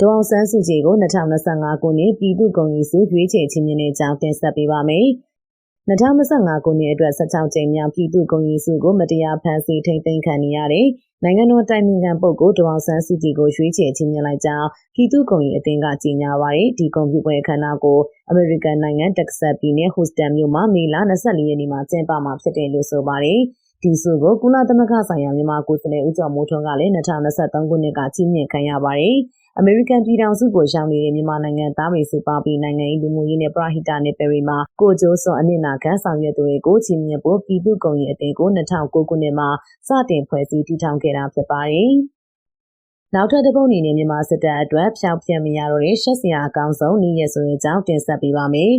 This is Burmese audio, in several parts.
ဒေါအောင်ဆန်းစုကြည်ကို2025ခုနှစ်ပြည်သူ့ဂုဏ်ရည်ဆုရွေးချယ်ခြင်းနဲ့ကြောင်းတင်ဆက်ပေးပါမယ်။2025ခုနှစ်အတွက်16ကြိမ်မြောက်ပြည်သူ့ဂုဏ်ရည်ဆုကိုမတရားဖန်ဆီးထိန်သိမ်းခံနေရတဲ့နိုင်ငံတော်တိုင်ပင်ခံပုဂ္ဂိုလ်ဒေါအောင်ဆန်းစုကြည်ကိုရွေးချယ်ခြင်းမြင်လိုက်ကြောင်းပြည်သူ့ဂုဏ်ရည်အသင်းကကြေညာပါရယ်ဒီကွန်ပျူတာခန္ဓာကိုအမေရိကန်နိုင်ငံတက်ဆတ်ပြည်နယ်ဟူစတန်မြို့မှာမေလ24ရက်နေ့မှာကျင်းပမှာဖြစ်တယ်လို့ဆိုပါတယ်ဒီစုကိုကုလသမဂ္ဂဆိုင်ရာမြန်မာကိုယ်စားလှယ်ဦးကျော်မိုးထွန်းကလည်း2023ခုနှစ်ကကြီးမြင့်ခံရပါတယ်။ အမေရိကန်ပြည်ထောင်စုကိုရောက်နေတဲ့မြန်မာနိုင်ငံသားတွေစုပေါင်းပြီးနိုင်ငံရေးလူမှုရေးနဲ့ပရဟိတနယ်ပယ်တွေမှာကိုကျိုးစွန်အနစ်နာခံဆောင်ရွက်သူတွေကိုချီးမြှင့်ဖို့ပြည်သူ့ကုံရီအသင်းကို2009ခုနှစ်မှာစတင်ဖွဲ့စည်းတည်ထောင်ခဲ့တာဖြစ်ပါတယ်။နောက်ထပ်တစ်ပုဒ်အနေနဲ့မြန်မာစစ်တပ်အတွက်ဖျောက်ဖျက်မရတော့တဲ့ရှက်စရာအကောင်းဆုံးနည်းရဆိုတဲ့အကြောင်းတင်ဆက်ပေးပါမယ်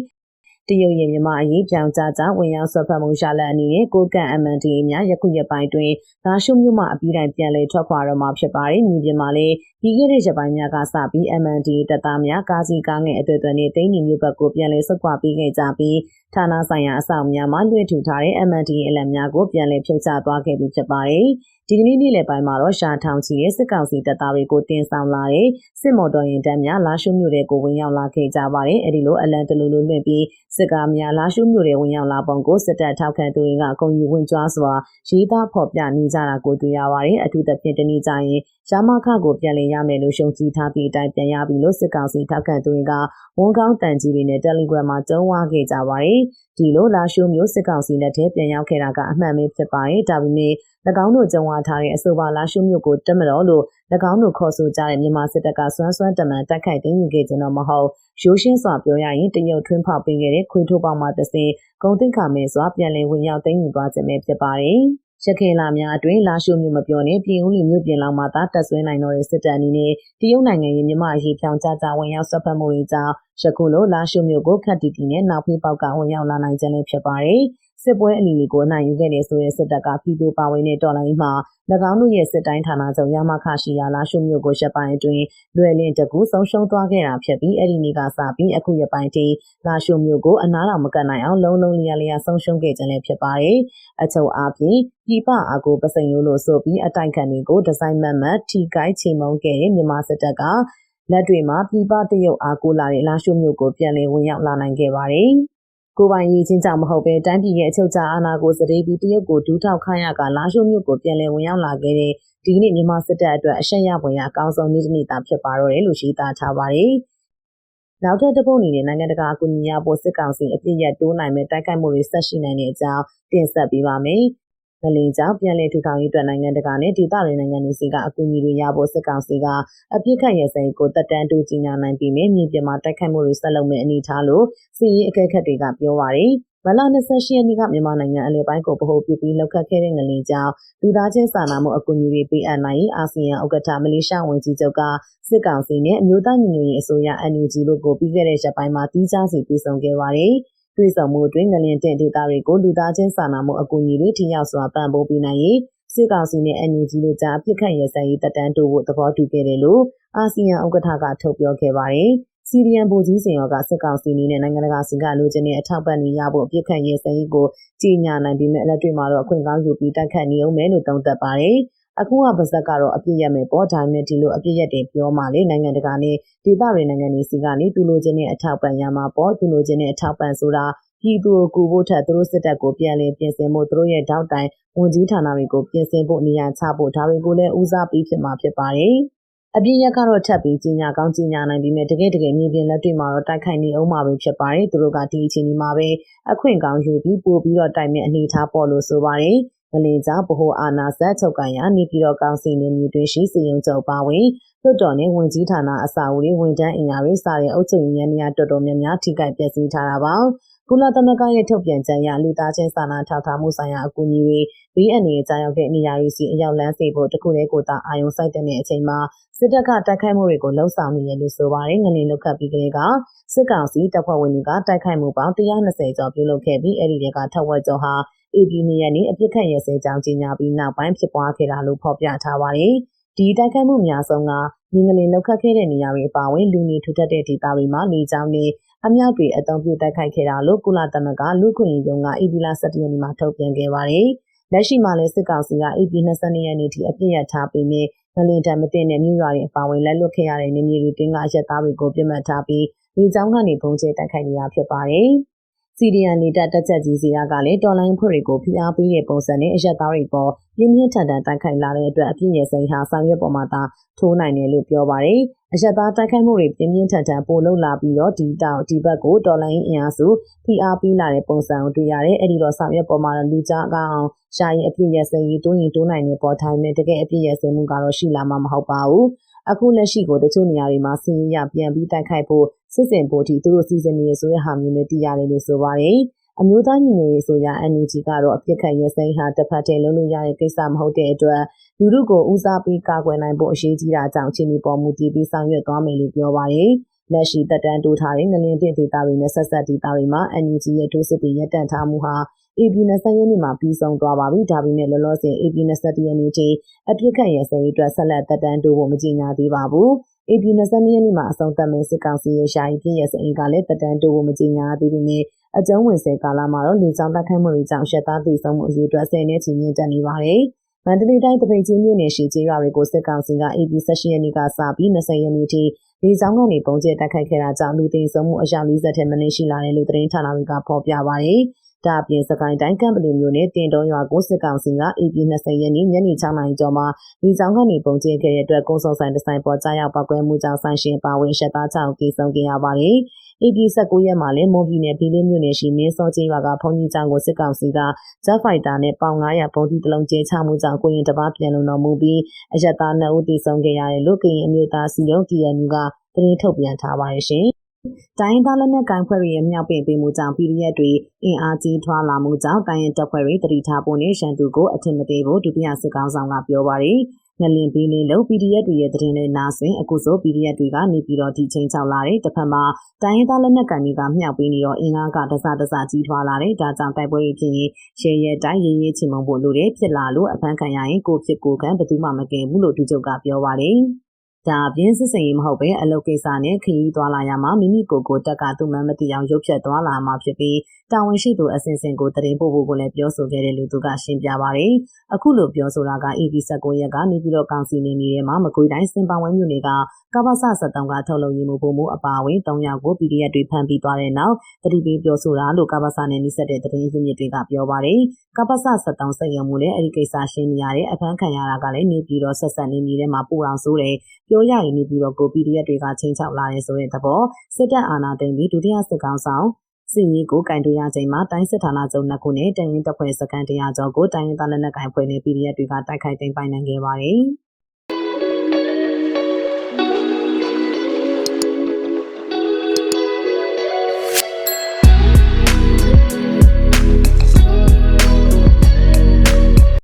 တရုတ်ရဲ့မြန်မာအရေးပြောင်းကြကြဝင်ရောက်ဆွတ်ဖက်မှုရှာလက်အနေနဲ့ကိုကန့် MNDA များယခုရက်ပိုင်းတွင်ဒါရှုံမြို့မှအပြီးတိုင်ပြန်လည်ထွက်ခွာတော့မှာဖြစ်ပါတယ်။မြေပြင်မှာလည်းပြီးခဲ့တဲ့ရက်ပိုင်းများကစပြီး MNDA တပ်သားများကားစီကားငယ်အတွေ့အကြုံနဲ့တင်းညီမြို့ဘက်ကိုပြန်လည်ဆုတ်ခွာပေးခဲ့ကြပြီးဌာနဆိုင်ရာအဆောင်များမှလွှင့်ထူထားတဲ့ MNDA အလံများကိုပြန်လည်ဖြုတ်ချသွားခဲ့ပြီးဖြစ်ပါတယ်။ ဒီကနေ့နေ့လယ်ပိုင်းမှာတော့ရှာထောင်ချီရဲ့စစ်ကောင်စီတပ်သားတွေကိုတင်ဆောင်လာတဲ့စစ်မော်တော်ယာဉ်တန်းများလာရှုမြို့တဲ့ကိုဝင်ရောက်လာခဲ့ကြပါတယ်။အဲဒီလိုအလံတလူလူလွှင့်ပြီးစစ်ကားများလာရှုမြို့တဲ့ဝင်ရောက်လာပုံကိုစစ်တပ်ထောက်ခံသူတွေကအကုန်ယူဝင်ကြွားစွာရေးသားဖော်ပြနေကြတာကိုတွေ့ရပါတယ်။အထူးသဖြင့်တနည်းကြရင်ရမခကိုပြန်လည်ရမယ်လို့ရှုံကြည်ထားပြီးအတိုင်းပြန်ရပြီလို့စစ်ကောင်စီထောက်ခံသူတွေကဝန်ကောင်းတန်ကြီးတွေနဲ့ Telegram မှာတုံးဝါခဲ့ကြပါတယ်။ဒီလိုလာရှိုးမျိုးစစ်ကောင်စီလက်ထဲပြန်ရောက်ခဲ့တာကအမှန်ပဲဖြစ်ပါတယ်။ဒါပေမဲ့၎ င်းတို့ကြုံဝါထားတဲ့အဆိုပါလာရှုမြို့ကိုတက်မတော်လို့၎င်းတို့ခေါ်ဆိုကြတဲ့မြန်မာစစ်တပ်ကစွမ်းစွမ်းတမန်တိုက်ခိုက်သိမ်းယူခဲ့ခြင်းတော့မဟုတ်ရိုးရှင်းစွာပြောရရင်တရုတ်ထွင်းဖောက်ပေးခဲ့တဲ့ခွေးထိုးပေါက်မှတစ်စင်ဂုံတိတ်ခါမဲစွာပြန်လည်ဝင်ရောက်သိမ်းယူသွားခြင်းပဲဖြစ်ပါတယ်ရခိုင်လာများအတွင်းလာရှိုမျိုးမပြောနဲ့ပြည်ဦးလူမျိုးပြင်လောက်မှသာတက်ဆွဲနိုင်တော့တဲ့စစ်တပ်အနေနဲ့တရုတ်နိုင်ငံရဲ့မြမအရေးဖြောင်းကြကြဝင်ရောက်ဆွတ်ဖက်မှုတွေကြောင့်ယခုလိုလာရှိုမျိုးကိုခတ်တီတီနဲ့နောက်ဖေးပေါက်ကဝင်ရောက်လာနိုင်ခြင်းလည်းဖြစ်ပါတယ်။ စစ်ပွဲအလီလီကိုနိုင်ယူခဲ့တဲ့ဆိုတဲ့စစ်တပ်ကပြည်သူပါဝင်တဲ့တော်လိုင်းမှာ၎င်းတို့ရဲ့စစ်တိုင်းဌာနချုပ်ရမခရှိရာလာရှုမြို့ကိုရှက်ပိုင်းအတွင်းလွယ်လင်တကူဆုံးရှုံးသွားခဲ့တာဖြစ်ပြီးအဲ့ဒီနေ့ကစပြီးအခုရပိုင်းထိလာရှုမြို့ကိုအနားတော်မကတ်နိုင်အောင်လုံးလုံးလျာလျာဆုံးရှုံးခဲ့ခြင်းလည်းဖြစ်ပါတယ်။အချုပ်အားဖြင့်ပြည်ပအကူပစိန်ရိုးလို့ဆိုပြီးအတိုက်ခံတွေကိုဒီဇိုင်းမတ်မတ်ထိကိုက်ချေမုန်းခဲ့တဲ့မြန်မာစစ်တပ်ကလက်တွေမှာပြည်ပတရုတ်အားကိုလာတဲ့လာရှုမြို့ကိုပြန်လည်ဝင်ရောက်လာနိုင်ခဲ့ပါတယ်။ ကိုပိုင်ရည်ချင်းကြောင့်မဟုတ်ပဲတိုင်းပြည်ရဲ့အချုပ်အခြာအာဏာကိုစတေးပြီးတရုတ်ကိုဒူးထောက်ခိုင်းရကလာရှိုးမြို့ကိုပြန်လည်ဝင်ရောက်လာခဲ့တဲ့ဒီကနေ့မြန်မာစစ်တပ်အတွက်အရှက်ရပွင့်ရအကောင်းဆုံးနေ့တစ်နေ့သာဖြစ်ပါတော့တယ်လို့ရှင်းသားထားပါတယ်။နောက်ထပ်တစ်ပုတ်အနေနဲ့နိုင်ငံတကာအကူအညီရဖို့စစ်ကောင်စီအပြစ်ရတိုးနိုင်မဲ့တိုက်ခိုက်မှုတွေဆက်ရှိနိုင်တဲ့အကြောင်းတင်ဆက်ပေးပါမယ်။ ငလင်ကြောင့်ပြန်လည်ထူထောင်ရေးအတွက်နိုင်ငံတကာနဲ့ဒေသတွေနိုင်ငံတွေစီကအကူအညီတွေရဖို့စစ်ကောင်စီကအပြစ်ခတ်ရဲစဲကိုတက်တန်းတူကြီးညာနိုင်ပြီးမြင့်ပြမှာတိုက်ခိုက်မှုတွေဆက်လုပ်မဲ့အနေထားလို့စီရေးအကဲခတ်တွေကပြောပါရယ်မလ28ရက်နေ့ကမြန်မာနိုင်ငံအလဲပိုင်းကိုဗဟိုပြုပြီးလောက်ခတ်ခဲ့တဲ့ငလင်ကြောင့်လူသားချင်းစာနာမှုအကူအညီတွေပေးအပ်နိုင်အာဆီယံဥက္ကဋ္ဌမလေးရှားဝန်ကြီးချုပ်ကစစ်ကောင်စီနဲ့အမျိုးသားညီညွတ်ရေးအစိုးရ NUG တို့ကိုပြီးခဲ့တဲ့ရက်ပိုင်းမှာတီးခြားစီပြည်ဆောင်ခဲ့ပါတယ်။ တွေ့ဆုံမှုအတွင်းငလျင်တင်ဒေသတွေကိုလူသားချင်းစာနာမှုအကူအညီတွေထိရောက်စွာပံ့ပိုးပေးနိုင်ရေးစစ်ကောင်စီနဲ့ NUG တို့ကြားပြစ်ခတ်ရစံရေးတပ်တန်းတိုးဖို့သဘောတူခဲ့တယ်လို့အာဆီယံဥက္ကဋ္ဌကထုတ်ပြောခဲ့ပါတယ်။စီရီယန်ဗိုလ်ကြီးစင်ရောကစစ်ကောင်စီအနေနဲ့နိုင်ငံတကာစီကလိုချင်တဲ့အထောက်ပံ့တွေရဖို့အပြစ်ခတ်ရေးစံရေးကိုကြီးညာနိုင်ပြီးမြက်လက်တွေ့မှာတော့အခွင့်ကောင်းယူပြီးတိုက်ခတ်နေအောင်မယ်လို့သုံးသပ်ပါတယ်။ အခုကပါဇက်ကတော့အပြစ်ရမယ်ပေါ့ဒါပေမဲ့ဒီလိုအပြစ်ရက်တွေပြောမှလေနိုင်ငံတကာနဲ့ဒေသတွေနိုင်ငံတွေစီကနေသူလိုချင်တဲ့အထောက်ပံ့ရမှာပေါ့သူလိုချင်တဲ့အထောက်ပံ့ဆိုတာပြည်သူကိုကူဖို့ထက်သူတို့စစ်တပ်ကိုပြန်လည်ပြင်ဆင်ဖို့သူတို့ရဲ့တောက်တိုင်ဝန်ကြီးဌာနတွေကိုပြင်ဆင်ဖို့နေရာချဖို့ဒါတွေကိုလည်းဦးစားပေးဖြစ်မှာဖြစ်ပါတယ်အပြည့်ရက်ကတော့ထပ်ပြီးကြီးညာကောင်းကြီးညာနိုင်ပြီးမြဲတကယ်တကယ်မြေပြင်လက်တွေ့မှာတော့တိုက်ခိုက်နေအောင်မှာပဲဖြစ်ပါတယ်သူတို့ကဒီအချိန်ဒီမှာပဲအခွင့်ကောင်းယူပြီးပို့ပြီးတော့တိုင်မဲ့အနေထားပေါ်လို့ဆိုပါတယ် ငလင်ကြောင့်ဗဟိုအာဏာစက်ချုပ်ကန်ရာနေပြည်တော်ကောင်စီနေမျိုးတွင်ရှိစီရင်ချုပ်ပါဝင်လွှတ်တော်နဲ့ဝင်ကြီးဌာနအစာအုပ်တွေဝန်ထမ်းအင်အားတွေစတဲ့အုပ်ချုပ်ရေးနေရာတော်တော်များများထိခိုက်ပျက်စီးထားတာပါကုလသမဂ္ဂရဲ့ထုတ်ပြန်ချက်အရလူသားချင်းစာနာထောက်ထားမှုဆိုင်ရာအကူအညီတွေဘေးအန္တရာယ်ကြောင့်တဲ့နေရာတွေစီအရောက်လန်းစေဖို့တခုတည်းကိုသာအာရုံစိုက်တဲ့အချိန်မှာစစ်တပ်ကတိုက်ခိုက်မှုတွေကိုလှုံ့ဆော်နေတယ်လို့ဆိုပါတယ်ငလင်လုခတ်ပြီးကလေးကစစ်ကောင်စီတပ်ဖွဲ့ဝင်တွေကတိုက်ခိုက်မှုပေါင်း120ကျော်ပြုလုပ်ခဲ့ပြီးအဲ့ဒီတွေကထက်ဝက်ကျော်ဟာ AB နေရနေ့အပြစ်ခတ်ရဲစဲကြောင်းကြီးညာပြီးနောက်ပိုင်းဖြစ်ပွားခဲ့တာလို့ဖော်ပြထားပါတယ်ဒီတိုက်ခိုက်မှုများဆုံးကမြင်းကလေးလောက်ခတ်ခဲ့တဲ့နေရာတွေအပါအဝင်လူနေထူထပ်တဲ့ဒေသတွေမှာနေကြောင်းနဲ့အမြောက်တွေအသုံးပြုတိုက်ခိုက်ခဲ့တာလို့ကုလသမဂ္ဂလူခွင့်ရေးရုံးကဧပြီလ17ရက်နေ့မှာထုတ်ပြန်ခဲ့ပါတယ်။လက်ရှိမှာလည်းစစ်ကောင်စီက AP 22ရက်နေ့ထိအပြည့်ရထားပြီးမြဲငလင်တံမတင်တဲ့မြို့ရွာတွေအပါအဝင်လက်လွတ်ခဲ့ရတဲ့နေမြေတွေတင်းကအရက်သားတွေကိုပြစ်မှတ်ထားပြီးဒီကြောင်းကနေပုံကျဲတိုက်ခိုက်နေတာဖြစ်ပါတယ်။ စီဒီအန်နေတာတက်ချက်ကြီးစီကလည်းတော်လိုင်းဖွဲ့တွေကိုဖိအားပေးတဲ့ပုံစံနဲ့အရက်သားတွေပေါ်ပြင်းပြင်းထန်ထန်တိုက်ခိုက်လာတဲ့အတွက်အပြည့်ရဲ့စိန်ဟာဆောင်ရွက်ပေါ်မှာသာထိုးနိုင်တယ်လို့ပြောပါတယ်။အရက်သားတိုက်ခိုက်မှုတွေပြင်းပြင်းထန်ထန်ပိုလုပ်လာပြီးတော့ဒီတောင်ဒီဘက်ကိုတော်လိုင်းအင်အားစုဖိအားပေးလာတဲ့ပုံစံကိုတွေ့ရတယ်။အဲ့ဒီတော့ဆောင်ရွက်ပေါ်မှာလူကြားကအောင်ရှာရင်အပြည့်ရဲ့စိန်ကြီးတိုးရင်တိုးနိုင်တဲ့ပေါ်ထိုင်မဲ့တကယ်အပြည့်ရဲ့စိန်မှုကတော့ရှိလာမှာမဟုတ်ပါဘူး။အခုလက်ရှိကိုတချို့နေရာတွေမှာဆင်းရဲရပြန်ပြီးတိုက်ခိုက်ဖို့စစ်စင်ဖို့ထိသူတို့စီစဉ်နေရဆိုတဲ့ဟာမျိုးနဲ့တည်ရတယ်လို့ဆိုပါတယ်။အမျိုးသားညီညွတ်ရေးဆိုရာ NUG ကတော့အပြစ်ခံရစိမ်းဟာတစ်ဖက်တည်းလုံးလို့ရတဲ့ကိစ္စမဟုတ်တဲ့အတွက်လူလူကိုဦးစားပေးကာကွယ်နိုင်ဖို့အရေးကြီးတာကြောင့်ချင်းဒီပေါ်မူတည်ပြီးဆောင်ရွက်သွားမယ်လို့ပြောပါတယ်။လက်ရှိတက်တန်းတိုးထားတဲ့ငလင်းတင်ဒေတာတွေနဲ့ဆက်ဆက်ဒေတာတွေမှာ NUG ရဲ့ထိုးစစ်တွေရပ်တန့်ထားမှုဟာ AP 20ရက်နေ့မှာပြီးဆုံးသွားပါပြီ။ဒါပေမဲ့လောလောဆယ် AP 21ရက်နေ့ထိအပြစ်ခံရစိမ်းအတွက်ဆက်လက်တက်တန်းတိုးဖို့မကြေညာသေးပါဘူး။ AP 22ရက်နေ့မှာအဆုံးသတ်မဲ့စစ်ကောင်စီရဲ့ရှာရီပြည့်ရဲ့စအိမ်ကလည်းတက်တန်းတိုးဖို့မကြေညာသေးပေမဲ့အကျုံးဝင်ဆဲကာလမှာတော့လေကြောင်းတိုက်ခိုက်မှုတွေကြောင့်ရှက်သားတည်ဆုံမှုအရေးအတွက်ဆယ်နှစ်ချီမြင့်တက်နေပါတယ်။မန္တလေးတိုင်းတပိတ်ချင်းမြို့နယ်ရှိကျေးရွာတွေကိုစစ်ကောင်စီက AP 16ရက်နေ့ကစပြီး20ရက်နေ့ထိလေကြောင်းကနေပုံကျဲတိုက်ခိုက်ခဲ့တာကြောင့်လူသိဆုံးမှုအယောက်40ထက်မနည်းရှိလာတယ်လို့သတင်းဌာနတွေကဖော်ပြပါတယ်။ ဒါအပြင်စကိုင်းတိုင်းကံပလူမျိုးနဲ့တင်တော်ရွာကိုစစ်ကောင်စီက AP 20ရက်နေ့ညနေ6နာရီကျော်မှာဒီဆောင်ကနေပုံကျင်းခဲ့တဲ့အတွက်ကုန်းစုံဆိုင်တဆိုင်ပေါ်ကြားရောက်ပောက်ကွဲမှုကြောင့်ဆိုင်ရှင်ပါဝင်ရှက်သားချောင်းပြေဆုံးခဲ့ရပါတယ်။ AP 19ရက်မှာလည်းမွန်ပြည်နယ်ပြည်လေးမြို့နယ်ရှိမင်းစောကျေးရွာကဖုန်ကြီးကျောင်းကိုစစ်ကောင်စီကဂျက်ဖိုက်တာနဲ့ပေါင်900ဘုံဒီတလုံးကျဲချမှုကြောင့်ကိုရင်တပားပြန်လုံတော်မူပြီးအရက်သား2ဦးသေဆုံးခဲ့ရတယ်လို့ကရင်အမျိုးသားစီယုံ KNU ကသတင်းထုတ်ပြန်ထားပါတယ်ရှင်။ တိုင်းသားလက်နက်ကိုင်ဖွဲ့တွေရဲ့မြောက်ပင်ပေးမှုကြောင့် PDF တွေအင်အားကြီးထွားလာမှုကြောင့်တိုင်းရင်တပ်ဖွဲ့တွေတတိထားဖို့နဲ့ရှန်တူကိုအထင်မသေးဖို့ဒုတိယစစ်ကောင်ဆောင်ကပြောပါရယ်ငလင်ပေးလေးလုံး PDF တွေရဲ့တရင်နဲ့နာဆင်အခုဆို PDF တွေကနေပြီးတော့ဒီချိန်ချောက်လာတယ်တစ်ဖက်မှာတိုင်းရင်းသားလက်နက်ကန်တွေကမြောက်ပေးနေတော့အင်အားကတစတစကြီးထွားလာတယ်ဒါကြောင့်တိုက်ပွဲတွေဖြစ်ရင်ရှယ်ရဲတိုင်းရေးရေးချင်မုံဖို့လိုတယ်ဖြစ်လာလို့အဖမ်းခံရရင်ကိုဖြစ်ကိုခံဘယ်သူမှမကင်ဘူးလို့ဒုချုပ်ကပြောပါတယ် ဒါအပြင်စစ်စင်ရေးမဟုတ်ပဲအလုပ်ကိစ္စနဲ့ခရီးသွားလာရမှာမိမိကိုယ်ကိုတက်ကသူ့မှမသိအောင်ရုပ်ဖြတ်သွားလာမှာဖြစ်ပြီးတာဝန်ရှိသူအစဉ်စဉ်ကိုတရင်ပို့ဖို့ကိုလည်းပြောဆိုခဲ့တယ်လို့သူကရှင်းပြပါတယ်။အခုလိုပြောဆိုတာက AB19 ရက်ကနေပြီးတော့ကောင်စီနေနေထဲမှာမကွေတိုင်းစင်ပဝဲမြို့နယ်ကကပ္ပစ73ကထုတ်လုပ်ရေးမှုပုံမှုအပါအဝင်3ယောက်ကို PDF တွေဖမ်းပြီးသွားတဲ့နောက်တတိပေးပြောဆိုတာလို့ကပ္ပစနဲ့နှိစက်တဲ့တရင်ရင်းမြစ်တွေကပြောပါတယ်။ကပ္ပစ73စက်ရုံမှုလည်းအဲ့ဒီကိစ္စရှင်းနေရတဲ့အဖမ်းခံရတာကလည်းနေပြီးတော့ဆက်ဆက်နေနေထဲမှာပူအောင်ဆိုးတယ်ပြောရရင်နေပြီးတော့ကို PDF တွေကချင်းချောက်လာတယ်ဆိုတဲ့သဘောစစ်တပ်အာဏာသိမ်းပြီးဒုတိယစစ်ကောင်ဆောင်စစ်ရေးကိုကင်တွေ့ရချိန်မှာတိုင်းစစ်ဌာနချုပ်နှစ်ခုနဲ့တရင်တပ်ဖွဲ့စကန်တရားကျော်ကိုတိုင်းရင်းသားလက်နက်ကိုင်ဖွဲ့နဲ့ PDF တွေကတိုက်ခိုက်သိမ်းပိုင်နိုင်ခဲ့ပါတယ်။